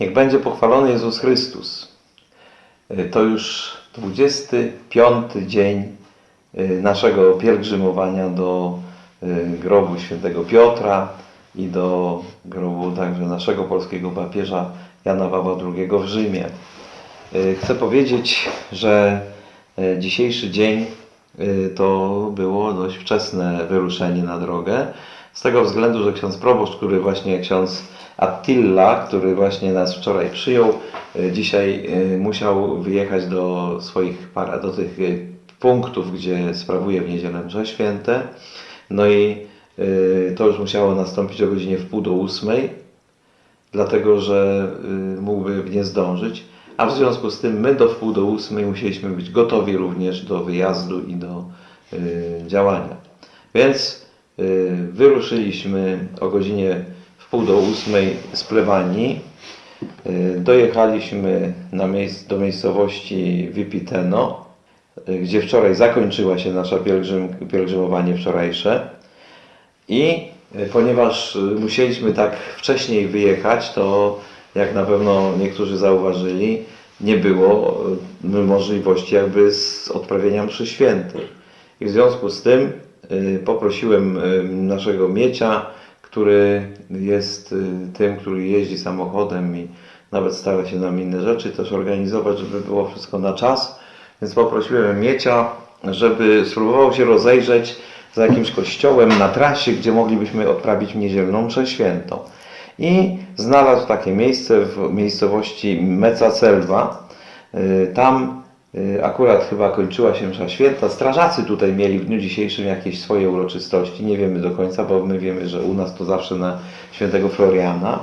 Niech będzie pochwalony Jezus Chrystus. Y, To już 25 dzień y, naszego pielgrzymowania do y, grobu świętego Piotra i do grobu także naszego polskiego papieża Jana Pawła II w Rzymie. Chcę powiedzieć, że dzisiejszy dzień to było dość wczesne wyruszenie na drogę. Z tego względu, że ksiądz proboszcz, który właśnie ksiądz Attila, który właśnie nas wczoraj przyjął, y, dzisiaj y, musiał wyjechać do swoich para, do tych y, punktów, gdzie sprawuje w niedzielę msze święte. No i to już musiało nastąpić o godzinie w pół do ósmej dlatego że mógłby nie zdążyć, a w związku z tym my do wpół do ósmej musieliśmy być gotowi również do wyjazdu i do działania. Więc wyruszyliśmy o godzinie wpół do ósmej z plebanii. Y, dojechaliśmy na miejsc, do miejscowości Vipiteno, y, gdzie wczoraj zakończyła się nasza pielgrzym, pielgrzymowanie wczorajsze. I y, ponieważ y, musieliśmy tak wcześniej wyjechać, to jak na pewno niektórzy zauważyli, nie było y, możliwości jakby z odprawienia mszy świętej. I w związku z tym y, poprosiłem y, naszego Miecia, który jest y, tym, który jeździ samochodem i nawet stara się nam inne rzeczy też organizować, żeby było wszystko na czas. Więc poprosiłem Miecia, żeby spróbował się rozejrzeć za jakimś kościołem na trasie, gdzie moglibyśmy odprawić niedzielną mszę świętą. I znalazł takie miejsce w miejscowości Mecacelwa. Y, Tam y, akurat chyba kończyła się msza święta. Strażacy tutaj mieli w dniu dzisiejszym jakieś swoje uroczystości. Nie wiemy do końca, bo my wiemy, że u nas to zawsze na świętego Floriana.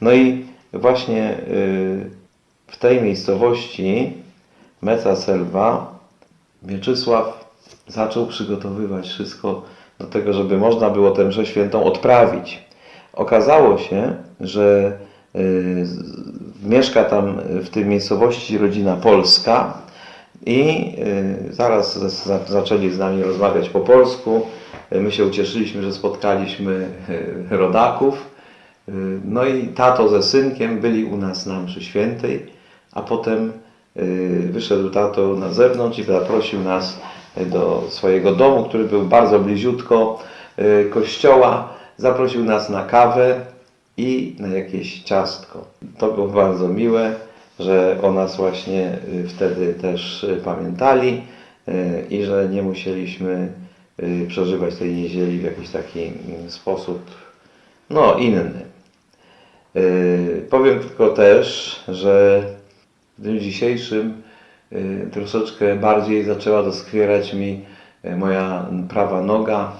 No i właśnie y, w tej miejscowości Mecacelwa Mieczysław zaczął przygotowywać wszystko do tego, żeby można było tę mszę świętą odprawić. Okazało się, że y, mieszka tam y, w tej miejscowości rodzina polska i y, zaraz zaczęli z nami rozmawiać po polsku. Y, My się ucieszyliśmy, że spotkaliśmy y, rodaków. No i tato ze synkiem byli u nas na mszy świętej, a potem wyszedł tato na zewnątrz i zaprosił nas do swojego domu, który był bardzo bliziutko kościoła. Zaprosił nas na kawę i na jakieś ciastko. To było bardzo miłe, że o nas właśnie y, wtedy też y, pamiętali y, i że nie musieliśmy przeżywać tej niedzieli w jakiś taki mm, sposób no, inny. Powiem tylko też, że w dniu dzisiejszym troszeczkę bardziej zaczęła doskwierać mi moja prawa noga.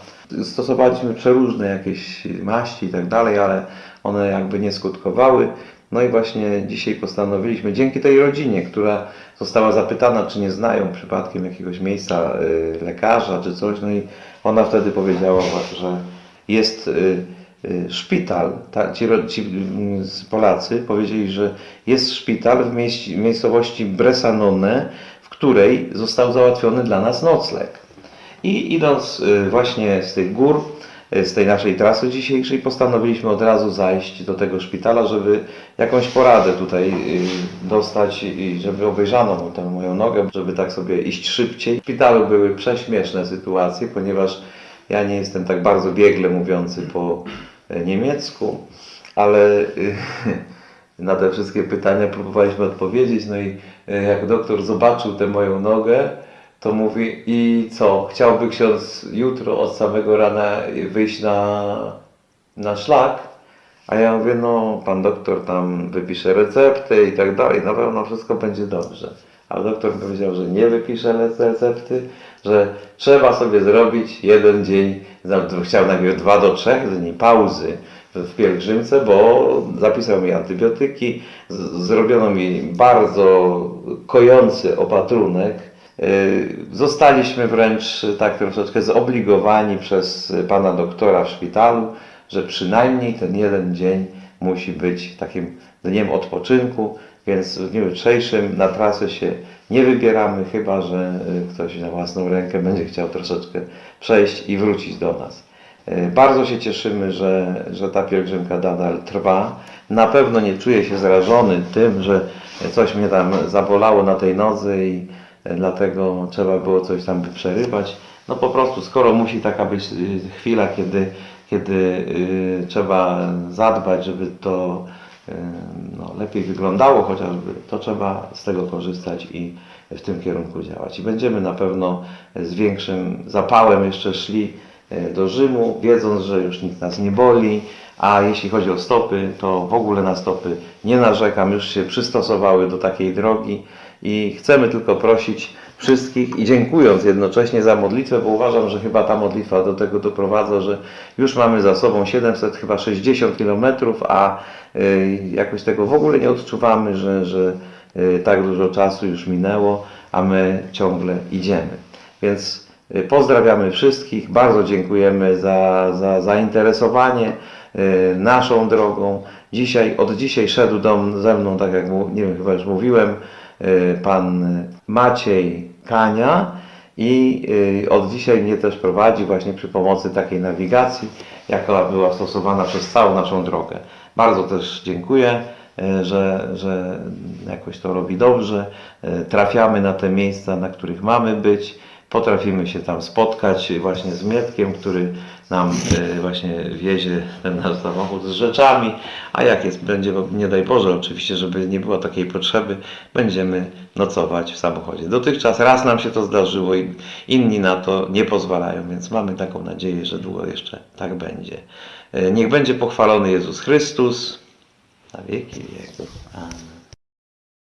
Stosowaliśmy przeróżne jakieś maści i tak dalej, ale one jakby nie skutkowały. No i właśnie dzisiaj postanowiliśmy, dzięki tej rodzinie, która została zapytana, czy nie znają przypadkiem jakiegoś miejsca yy, lekarza czy coś, no i ona wtedy powiedziała, że jest y, y, szpital. Ta, ci, ci mm, Polacy powiedzieli, że jest szpital w, mieści, miejscowości Bresanone, w której został załatwiony dla nas nocleg. I idąc y, właśnie z tych gór, y, z tej naszej trasy dzisiejszej, postanowiliśmy od razu zajść do tego szpitala, żeby jakąś poradę tutaj y, dostać i żeby obejrzano tę moją nogę, żeby tak sobie iść szybciej. W szpitalu były prześmieszne sytuacje, ponieważ ja nie jestem tak bardzo biegle mówiący po e, niemiecku, ale na te wszystkie pytania próbowaliśmy odpowiedzieć. No i e, jak doktor zobaczył tę moją nogę, to mówi i co, chciałby ksiądz jutro od samego rana wyjść na, na szlak? A ja mówię, no pan doktor tam wypisze receptę i tak dalej, na pewno wszystko będzie dobrze. A doktor powiedział, że nie wypisze recepty, że trzeba sobie zrobić jeden dzień, chciał najpierw dwa do trzech dni pauzy w pielgrzymce, bo zapisał mi antybiotyki, zrobiono mi bardzo kojący opatrunek. Yy, Zostaliśmy wręcz tak troszeczkę zobligowani przez pana doktora w szpitalu, że przynajmniej ten jeden dzień musi być takim dniem odpoczynku, więc w dniu jutrzejszym na trasę się nie wybieramy, chyba że y, ktoś na własną rękę będzie chciał troszeczkę przejść i wrócić do nas. E, Bardzo się cieszymy, że, że ta pielgrzymka nadal trwa. Na pewno nie czuję się zrażony tym, że coś mnie tam zabolało na tej nodze i dlatego trzeba było coś tam przerywać. No po prostu, skoro musi taka być y, chwila, kiedy, kiedy y, trzeba zadbać, żeby to y, no, lepiej wyglądało chociażby, to trzeba z tego korzystać i w tym kierunku działać. I będziemy na pewno z większym zapałem jeszcze szli do Rzymu, wiedząc, że już nikt nas nie boli, a jeśli chodzi o stopy, to w ogóle na stopy nie narzekam, już się przystosowały do takiej drogi i chcemy tylko prosić wszystkich i dziękując jednocześnie za modlitwę, bo uważam, że chyba ta modlitwa do tego doprowadza, że już mamy za sobą 700, chyba 60 kilometrów, a y, jakoś tego w ogóle nie odczuwamy, że, że y, tak dużo czasu już minęło, a my ciągle idziemy. Więc pozdrawiamy wszystkich, bardzo dziękujemy za, za zainteresowanie y, naszą drogą. Dzisiaj, od dzisiaj szedł do, ze mną, tak jak nie wiem, chyba już mówiłem, y, pan Maciej Kania i y, od dzisiaj mnie też prowadzi właśnie przy pomocy takiej nawigacji, jaka była stosowana przez całą naszą drogę. Bardzo też dziękuję, y, że, że jakoś to robi dobrze. Y, Trafiamy na te miejsca, na których mamy być. Potrafimy się tam spotkać właśnie z Mietkiem, który nam y, właśnie wiezie ten nasz samochód z rzeczami, a jak jest, będzie, nie daj Boże oczywiście, żeby nie było takiej potrzeby, będziemy nocować w samochodzie. Dotychczas raz nam się to zdarzyło i inni na to nie pozwalają, więc mamy taką nadzieję, że długo jeszcze tak będzie. Y, Niech będzie pochwalony Jezus Chrystus na wieki wieków. Amen.